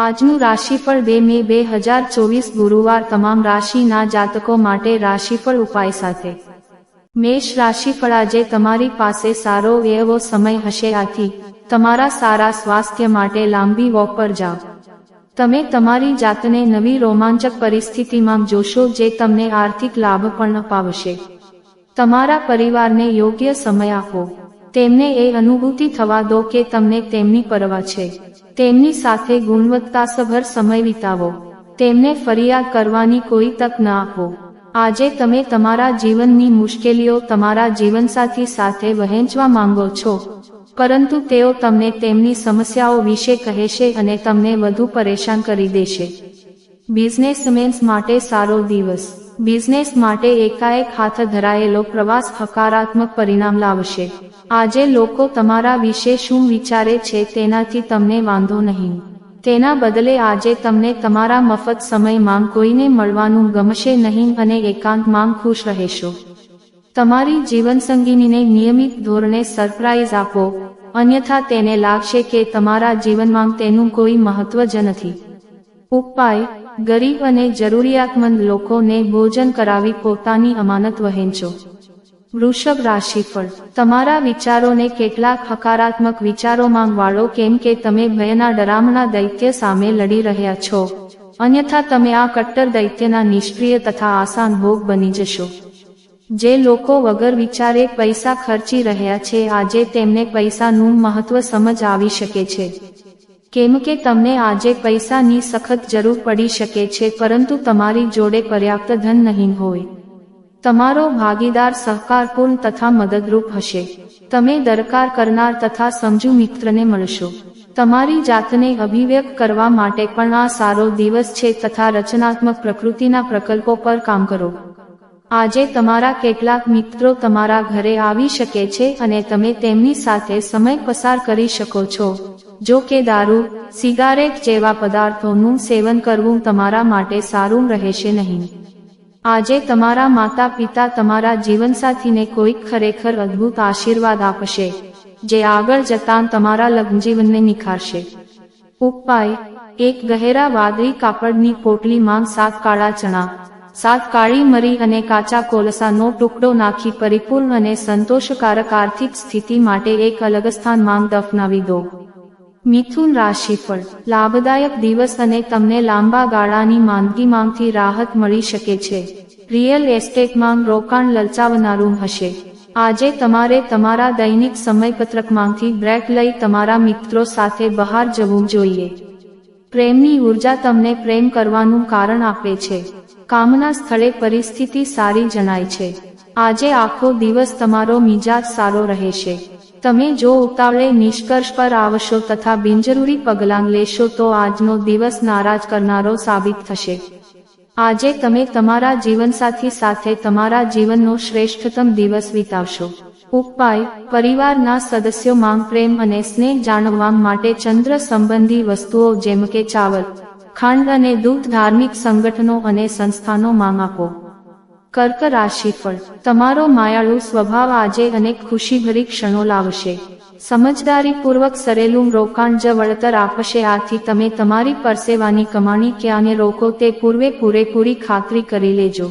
આજનું રાશિફળ બે મે બે હજાર ચોવીસ ગુરુવાર તમામ રાશિના જાતકો માટે રાશિફળ ઉપાય સાથે. મેષ રાશિફળ આજે તમારી પાસે સારો એવો સમય હશે આથી તમારા સારા સ્વાસ્થ્ય માટે લાંબી વોક પર જાઓ. તમે તમારી જાતને નવી રોમાંચક પરિસ્થિતિમાં જોશો જે તમને આર્થિક લાભ પણ અપાવશે. તમારા પરિવારને યોગ્ય સમય આપો. તેમને એ અનુભૂતિ થવા દો કે તમને તેમની પરવા છે. તેમની સાથે ગુણવત્તાસભર સમય વિતાવો. તેમને ફરિયાદ કરવાની કોઈ તક ન આપો. આજે તમે તમારા જીવનની મુશ્કેલીઓ તમારા જીવનસાથી સાથે વહેંચવા માંગો છો. પરંતુ તેઓ તમને તેમની સમસ્યાઓ વિશે કહેશે અને તમને વધુ પરેશાન કરી દેશે. બિઝનેસમેન્સ માટે સારો દિવસ. બિઝનેસ માટે એકાએક હાથ ધરાયેલો પ્રવાસ હકારાત્મક પરિણામ લાવશે. આજે લોકો તમારા વિશે શું વિચારે છે તેનાથી તમને વાંધો નહીં. તેના બદલે આજે તમને તમારા મફત સમયમાં કોઈને મળવાનું ગમશે નહીં અને એકાંતમાં ખુશ રહેશો. તમારી જીવનસંગીનીને નિયમિત ધોરણે સરપ્રાઇઝ આપો. અન્યથા તેને લાગશે કે તમારા જીવનમાં તેનું કોઈ મહત્વ જ નથી. ઉપાય ગરીબ અને જરૂરિયાતમંદ લોકોને ભોજન કરાવી પોતાની અમાનત વહેંચો. વૃષભ રાશિફળ. તમારા વિચારોને કેટલાક હકારાત્મક વિચારોમાં વાળો કેમ કે તમે ભયના ડરામણા દૈત્ય સામે લડી રહ્યા છો. અન્યથા તમે આ કટ્ટર દૈત્યના નિષ્ક્રિય તથા આસાન ભોગ બની જશો. જે લોકો વગર વિચારે પૈસા ખર્ચી રહ્યા છે, આજે તેમને પૈસાનું મહત્વ સમજ આવી શકે છે. કેમ કે તમને આજે પૈસાની સખત જરૂર પડી શકે છે, પરંતુ તમારી જોડે પર્યાપ્ત ધન નહીં હોય. તમારો ભાગીદાર સહકારપૂર્ણ તથા મદદરૂપ હશે. તમે દરકાર કરનાર તથા સમજુ મિત્રને મળશો. તમારી જાતને અભિવ્યક્ત કરવા માટે પણ આ સારો દિવસ છે તથા રચનાત્મક પ્રકૃતિના પ્રકલ્પો પર કામ કરો. આજે તમારા કેટલાક મિત્રો તમારા ઘરે આવી શકે છે અને તમે તેમની સાથે સમય પસાર કરી શકો છો. જો કે દારૂ, સિગારેટ જેવા પદાર્થોનું સેવન કરવું તમારા માટે સારું રહેશે નહીં. આજે તમારા માતા પિતા તમારા જીવનસાથીને કોઈક ખરેખર અદ્ભુત આશીર્વાદ આપશે, જે આગળ જતાં તમારા લગ્નજીવનને નિખારશે. ઉપાય, એક ગહેરા વાદળી કાપડની પોટલીમાં સાત કાળા ચણા, સાત કાળી મરી અને કાચા કોલસાનો ટુકડો નાખી પરિપૂર્ણ અને સંતોષકારક આર્થિક સ્થિતિ માટે એક અલગ સ્થાનમાં દફનાવી દો. મિથુન રાશિફળ. લાભદાયક દિવસ અને તમને લાંબા ગાળાની માંદગીમાંથી રાહત મળી શકે છે. રિયલ એસ્ટેટમાં રોકાણ લલચાવનારું હશે. આજે તમારે તમારા દૈનિક સમયપત્રકમાંથી બ્રેક લઈ તમારા મિત્રો સાથે બહાર જવું જોઈએ. પ્રેમની ઊર્જા તમને પ્રેમ કરવાનું કારણ આપે છે. કામના સ્થળે પરિસ્થિતિ સારી જણાય છે. આજે આખો દિવસ તમારો મિજાજ સારો રહેશે. તમે જો ઉતાવળે નિષ્કર્ષ પર આવશો તથા બિનજરૂરી પગલાં લેશો તો આજનો દિવસ નારાજ કરનારો સાબિત થશે. આજે તમે તમારા જીવનસાથી સાથે તમારા જીવનનો શ્રેષ્ઠતમ દિવસ વિતાવશો. ઉપાય, પરિવારના સદસ્યો માંગ, પ્રેમ અને સ્નેહ જાણવા માટે ચંદ્ર સંબંધી વસ્તુઓ જેમ કે ચાવલ, ખાંડ અને દૂધ ધાર્મિક સંગઠનો અને સંસ્થાનો માંગ આપો. કર્ક રાશિફળ તમારો માયાળુ સ્વભાવ આજે અનેક ખુશીભરી ક્ષણો લાવશે. સમજદારીપૂર્વક સરેલું રોકાણ જ વળતર આપશે. આથી તમે તમારી પરસેવાની કમાણી ક્યાંને રોકો તે પૂર્વે પૂરેપૂરી ખાતરી કરી લેજો.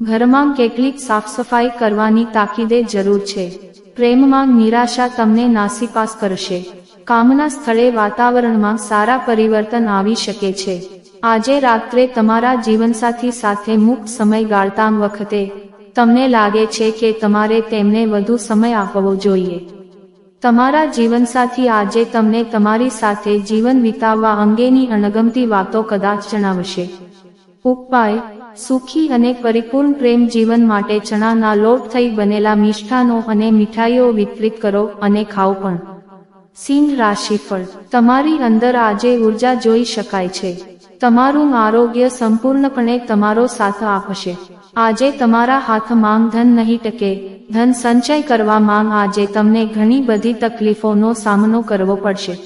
ઘરમાં કેટલીક સાફસફાઈ કરવાની તાકીદે જરૂર છે. પ્રેમમાં નિરાશા તમને નાસીપાસ કરશે. કામના સ્થળે વાતાવરણમાં સારા પરિવર્તન આવી શકે છે. આજે રાત્રે તમારા જીવનસાથી સાથે મુક્ત સમય ગાળતા વખતે, તમને લાગે છે કે તમારે તેમને વધુ સમય આપવો જોઈએ. તમારા જીવનસાથી આજે તમને તમારી સાથે જીવન વિતાવવા અંગેની અણગમતી વાતો કદાચ જણાવશે. ઉપાય, સુખી અને પરિપૂર્ણ પ્રેમ જીવન માટે ચણાના લોટ થઈ બનેલા મિષ્ઠાનો અને મીઠાઈઓ વિતરિત કરો અને ખાઓ પણ. સિંહ રાશિફળ, તમારી અંદર આજે ઊર્જા જોઈ શકાય છે. તમારું આરોગ્ય સંપૂર્ણપણે તમારો સાથ આપશે. આજે તમારા હાથમાં ધન નહીં ટકે. ધન સંચય કરવા માંગ આજે તમને ઘણી બધી તકલીફોનો સામનો કરવો પડશે.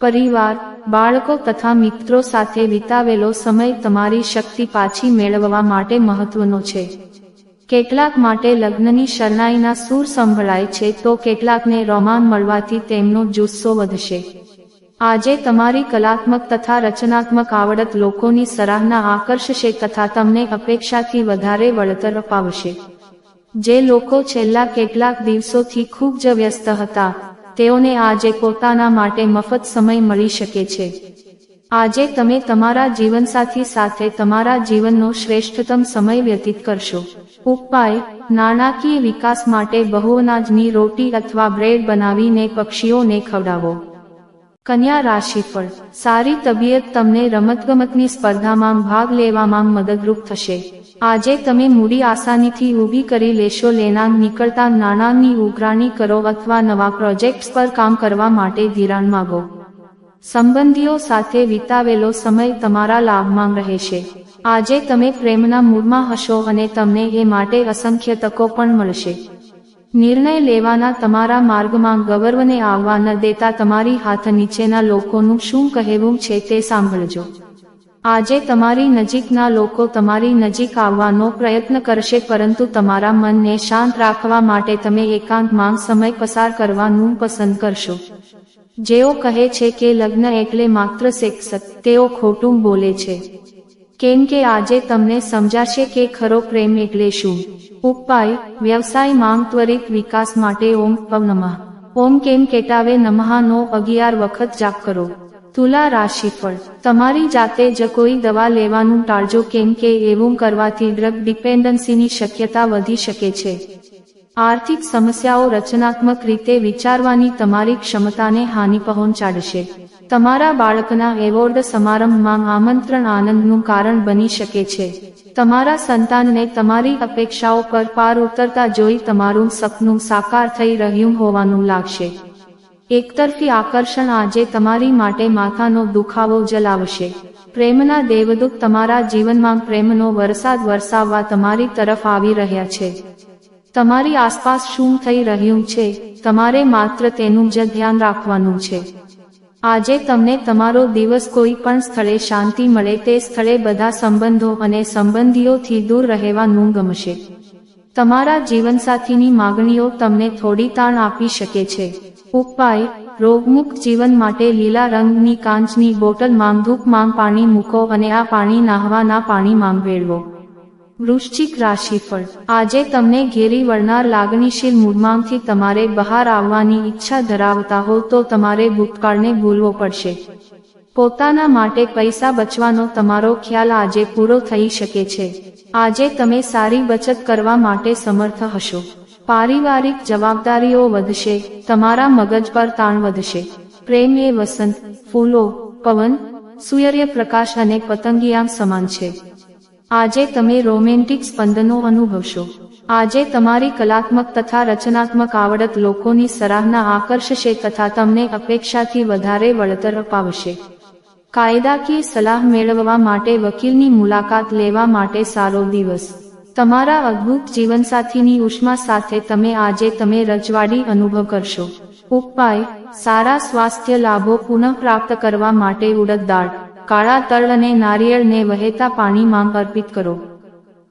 પરિવાર, બાળકો તથા મિત્રો સાથે વિતાવેલો સમય તમારી શક્તિ પાછી મેળવવા માટે મહત્વનો છે. કેટલાક માટે લગ્નની શરણાઈના સૂર સંભળાય છે તો કેટલાકને રોમાન મળવાથી તેમનો જુસ્સો વધશે. આજે તમારી કલાત્મક તથા રચનાત્મક આવડત લોકોની સરાહના આકર્ષશે તથા તમને અપેક્ષાથી વધારે વળતર અપાવશે. જે લોકો છેલ્લા કેટલાક દિવસોથી ખૂબ જ વ્યસ્ત હતા, તેઓને આજે પોતાના માટે મફત સમય મળી શકે છે. આજે તમે તમારા જીવનસાથી સાથે તમારા જીવનનો શ્રેષ્ઠતમ સમય વ્યતીત કરશો. ઉપાય, નાણાકીય વિકાસ માટે બહુઅનાજની રોટી અથવા બ્રેડ બનાવીને પક્ષીઓને ખવડાવો. કન્યા રાશિફળ સારી તબિયત તમને રમતગમતની સ્પર્ધામાં ભાગ લેવામાં મદદરૂપ થશે. આજે તમે મૂડી આસાનીથી ઊભી કરી લેશો, લેના નીકળતા નાણાંની ઉઘરાણી કરો અથવા નવા પ્રોજેક્ટ્સ પર કામ કરવા માટે ધિરાણ માગો. સંબંધીઓ સાથે વિતાવેલો સમય તમારા લાભમાં રહેશે. આજે તમે પ્રેમના મૂડમાં હશો અને તમને એ માટે અસંખ્ય તકો પણ મળશે. નિર્ણય લેવાના તમારા માર્ગમાં ગૌરવને આવવા ન દેતા તમારી હાથ નીચેના લોકોનું શું કહેવું છે તે સાંભળજો. આજે તમારી નજીકના લોકો તમારી નજીક આવવાનો પ્રયત્ન કરશે પરંતુ તમારા મનને શાંત રાખવા માટે તમે એકાંતમાં સમય પસાર કરવાનું પસંદ કરશો. જેઓ કહે છે કે લગ્ન એટલે માત્ર સેક્સ, તેઓ ખોટું બોલે છે. કેમ કે આજે તમને સમજાશે કે ખરો પ્રેમ એટલે શું? ઉપાય, વ્યવસાય માંગ, ત્વરિત વિકાસ માટે ઓમ નમઃ ઓમ કેમ કેટાવે નમહાનો અગિયાર વખત જાપ કરો. તુલા રાશિફળ તમારી જાતે જ કોઈ દવા લેવાનું ટાળજો કેમ કે એવું કરવાથી ડ્રગ ડિપેન્ડન્સીની શક્યતા વધી શકે છે. આર્થિક સમસ્યાઓ રચનાત્મક રીતે વિચારવાની તમારી ક્ષમતાને હાનિ પહોંચાડશે. તમારા બાળકના એવોર્ડ સમારંભમાં આમંત્રણ આનંદનું કારણ બની શકે છે. તમારા સંતાનને તમારી અપેક્ષાઓ પર પાર ઉતરતા જોઈ તમારું સપનું સાકાર થઈ રહ્યું હોવાનું લાગશે. એકતરફી આકર્ષણ આજે તમારી માટે માથાનો દુખાવો જલાવશે. પ્રેમના દેવદૂત તમારા જીવનમાં પ્રેમનો વરસાદ વરસાવવા તમારી તરફ આવી રહ્યા છે. તમારી આસપાસ શું થઈ રહ્યું છે, તમારે માત્ર તેનું જ ધ્યાન રાખવાનું છે. આજે તમને તમારો દિવસ કોઈ પણ સ્થળે શાંતિ મળે તે સ્થળે બધા સંબંધો અને સંબંધીઓથી દૂર રહેવાનું ગમશે. તમારા જીવનસાથીની માગણીઓ તમને થોડી તાણ આપી શકે છે. ઉપાય, રોગમુક્ત જીવન માટે લીલા રંગની કાંચની બોટલ માંગ, ધૂપ માંગ, પાણી મૂકો અને આ પાણી નાહવાના પાણી માંગ વેળવો. વૃશ્ચિક રાશિફળ. આજે તમને ઘેરી વળનાર લાગણીશીલ મૂડમાંથી તમારે બહાર આવવાની ઈચ્છા ધરાવતા હો તો તમારે ભૂતકાળને ભૂલવો પડશે. પોતાના માટે પૈસા બચવાનો તમારો ખ્યાલ આજે પૂરો થઈ શકે છે. આજે તમે સારી બચત કરવા માટે સમર્થ હશો. પારિવારિક જવાબદારીઓ વધશે, તમારા મગજ પર તાણ વધશે. પ્રેમ એ વસંત, ફૂલો, પવન, સૂર્યપ્રકાશ અને પતંગિયામ સમાન છે. આજે તમે રોમેન્ટિક સ્પંદનો અનુભવશો. આજે તમારી કલાત્મક તથા રચનાત્મક આવડત લોકોની સરાહના આકર્ષશે તથા તમને અપેક્ષાથી વધારે વળતર અપાવશે. કાયદાકીય સલાહ મેળવવા માટે વકીલની મુલાકાત લેવા માટે સારો દિવસ. તમારા અદ્ભુત જીવનસાથીની ઉષ્મા સાથે તમે આજે તમે રજવાડી અનુભવ કરશો. ઉપાય, સારા સ્વાસ્થ્ય લાભો પુનઃપ્રાપ્ત કરવા માટે ઉડદ દાળ કાળા તલ અને નારિયેળને વહેતા પાણીમાં અર્પિત કરો.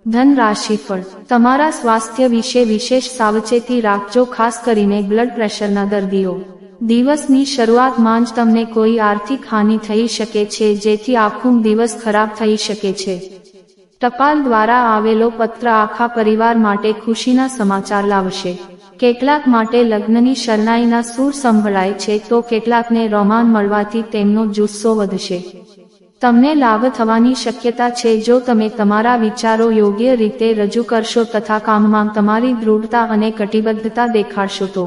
ધન રાશિફળ તમારા સ્વાસ્થ્ય વિશે વિશેષ સાવચેતી રાખજો, ખાસ કરીને બ્લડ પ્રેશરના દર્દીઓ. દિવસની શરૂઆતમાં જ તમને કોઈ આર્થિક હાનિ થઈ શકે છે, જેથી આખું દિવસ ખરાબ થઈ શકે છે. ટપાલ દ્વારા આવેલો પત્ર આખા પરિવાર માટે ખુશીના સમાચાર લાવશે. કેટલાક માટે લગ્નની શરણાઈના સૂર સંભળાય છે, તો કેટલાકને રોમાન મળવાથી તેમનો જુસ્સો વધશે. તમને લાભ થવાની શક્યતા છે જો તમે તમારા વિચારો યોગ્ય રીતે રજૂ કરશો તથા કામમાં તમારી દૃઢતા અને કટિબદ્ધતા દેખાડશો તો.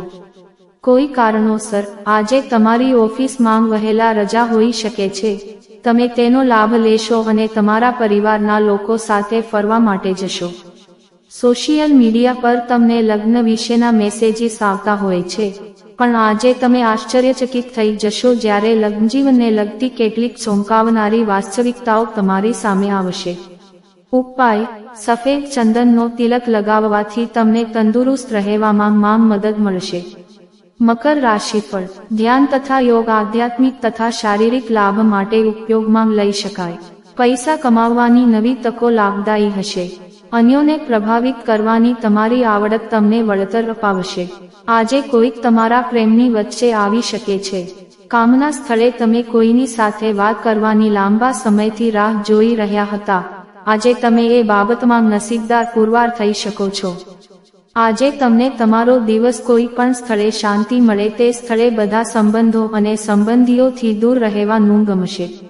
કોઈ કારણોસર, આજે તમારી ઓફિસમાં વહેલા રજા હોઈ શકે છે. તમે તેનો લાભ લેશો અને તમારા પરિવારના લોકો સાથે ફરવા માટે જશો. સોશિયલ મીડિયા પર તમને લગ્ન વિશેના મેસેજીસ આવતા હોય છે. પણ આજે તમે આશ્ચર્યચકિત થઈ જશો જ્યારે લગ્નજીવનને લગતી કેટલીક ચોંકાવનારી વાસ્તવિકતાઓ તમારી સામે આવશે. ઉપાય, સફેદ ચંદનનો તિલક લગાવવાથી તમને તંદુરસ્ત રહેવામાં માં મદદ મળશે. મકર રાશિ પર ધ્યાન તથા યોગ આધ્યાત્મિક તથા શારીરિક લાભ માટે ઉપયોગમાં લઈ શકાય. પૈસા કમાવવાની નવી તકો લાભદાયી હશે. અન્યોને પ્રભાવિત કરવાની તમારી આવડત તમને વળતર અપાવશે. આજે કોઈક તમારા પ્રેમની વચ્ચે આવી શકે છે. કામના સ્થળે તમે કોઈની સાથે વાત કરવાની લાંબા સમયથી રાહ જોઈ રહ્યા હતા. આજે તમે એ બાબતમાં નસીબદાર પુરવાર થઈ શકો છો. આજે તમને તમારો દિવસ કોઈ પણ સ્થળે શાંતિ મળે તે સ્થળે બધા સંબંધો અને સંબંધીઓથી દૂર રહેવાનું ગમશે.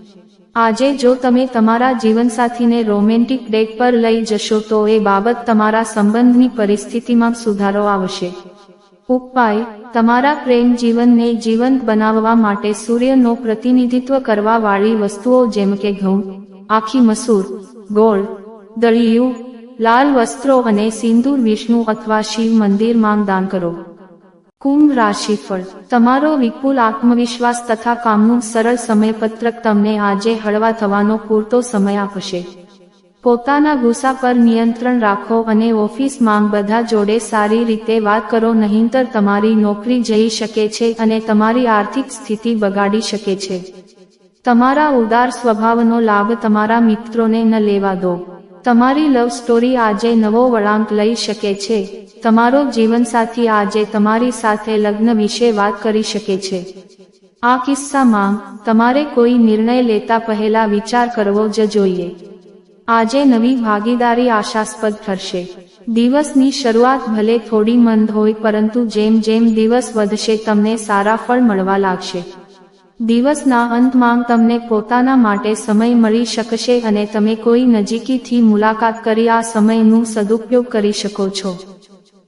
આજે જો તમે તમારા જીવનસાથીને રોમેન્ટિક ડેટ પર લઈ જશો તો એ બાબત તમારા સંબંધની પરિસ્થિતિમાં સુધારો આવશે. ઉપાય, તમારા પ્રેમ જીવનને જીવંત બનાવવા માટે સૂર્યનો પ્રતિનિધિત્વ કરવા વાળી વસ્તુઓ જેમ કે ઘઉં, આખી મસૂર, ગોળ, દળિયું, લાલ વસ્ત્રો અને સિંદૂર, વિષ્ણુ અથવા શિવ મંદિરમાં દાન કરો. કુંભ રાશિફળ. તમારો વિપુલ આત્મવિશ્વાસ તથા કામનું સરળ સમયપત્રક તમને આજે હળવા થવાનો પૂરતો સમય આપશે. પોતાના ગુસ્સા પર નિયંત્રણ રાખો અને ઓફિસમાં બધા જોડે સારી રીતે વાત કરો નહીંતર તમારી નોકરી જઈ શકે છે અને તમારી આર્થિક સ્થિતિ બગાડી શકે છે. તમારા ઉદાર સ્વભાવનો લાભ તમારા મિત્રોને ન લેવા દો. તમારી લવ સ્ટોરી આજે નવો વળાંક લઈ શકે છે. તમારો જીવનસાથી આજે તમારી સાથે લગ્ન વિશે વાત કરી શકે છે. આ કિસ્સામાં, તમારે કોઈ નિર્ણય લેતા પહેલા વિચાર કરવો જ જોઈએ. આજે નવી ભાગીદારી આશાસ્પદ ઠરશે દિવસની શરૂઆત ભલે થોડી મંદ હોય, પરંતુ જેમ જેમ દિવસ વધશે, તમને સારા ફળ મળવા લાગશે. દિવસના અંતમાં તમને પોતાના માટે સમય મળી શકશે અને તમે કોઈ નજીકીથી મુલાકાત કરી આ સમયનું સદુપયોગ કરી શકો છો.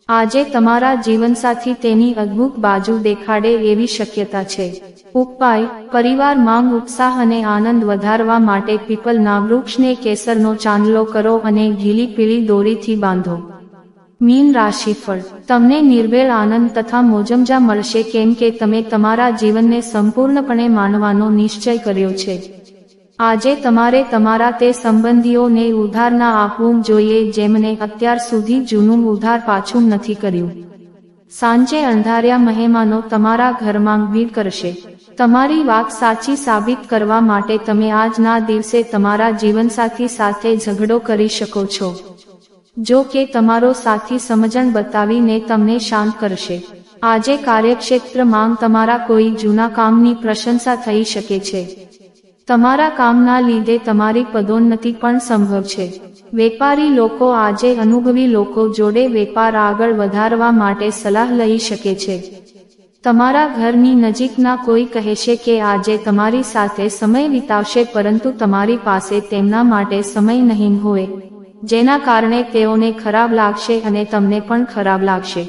આજે તમારા જીવનસાથી તેની અદ્ભુત બાજુ દેખાડે એવી શક્યતા છે. ઉપાય, પરિવાર માંગ ઉત્સાહ અને આનંદ વધારવા માટે પીપલના વૃક્ષને કેસરનો ચાંદલો કરો અને ઘીલી પીળી દોરીથી બાંધો. મીન રાશિફળ તમને નિર્ભેળ આનંદ તથા મોજમજા મળશે કેમ કે તમે તમારા જીવનને સંપૂર્ણપણે માનવાનો નિશ્ચય કર્યો છે. આજે તમારે તમારા તે સંબંધીઓને ઉધાર ના આપવું જોઈએ જેમને અત્યાર સુધી જૂનું ઉધાર પાછું નથી કર્યું. સાંજે અંધાર્યા મહેમાનો તમારા ઘરમાં ભીડ કરશે. તમારી વાત સાચી સાબિત કરવા માટે તમે આજના દિવસે તમારા જીવનસાથી સાથે ઝઘડો કરી શકો છો. જો કે તમારો સાથી સમજણ બતાવીને તમને શાંત કરશે. આજે કાર્યક્ષેત્રમાં તમારા કોઈ જૂના કામની પ્રશંસા થઈ શકે છે. તમારા કામના લીધે તમારી પદોન્નતિ પણ સંભવ છે. વેપારી લોકો આજે અનુભવી લોકો જોડે વેપાર આગળ વધારવા માટે સલાહ લઈ શકે છે. તમારા ઘરની નજીકના કોઈ કહેશે કે આજે તમારી સાથે સમય વિતાવશે, પરંતુ તમારી પાસે તેમના માટે સમય નહીં હોય. જેના કારણે તેઓને ખરાબ લાગશે અને તમને પણ ખરાબ લાગશે.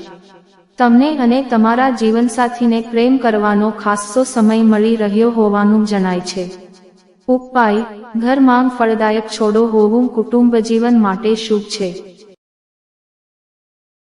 તમને અને તમારા જીવનસાથીને પ્રેમ કરવાનો ખાસ્સો સમય મળી રહ્યો હોવાનું જણાય છે. ઉપાય ઘરમાં ફળદાયક છોડો હોવું કુટુંબ જીવન માટે શુભ છે.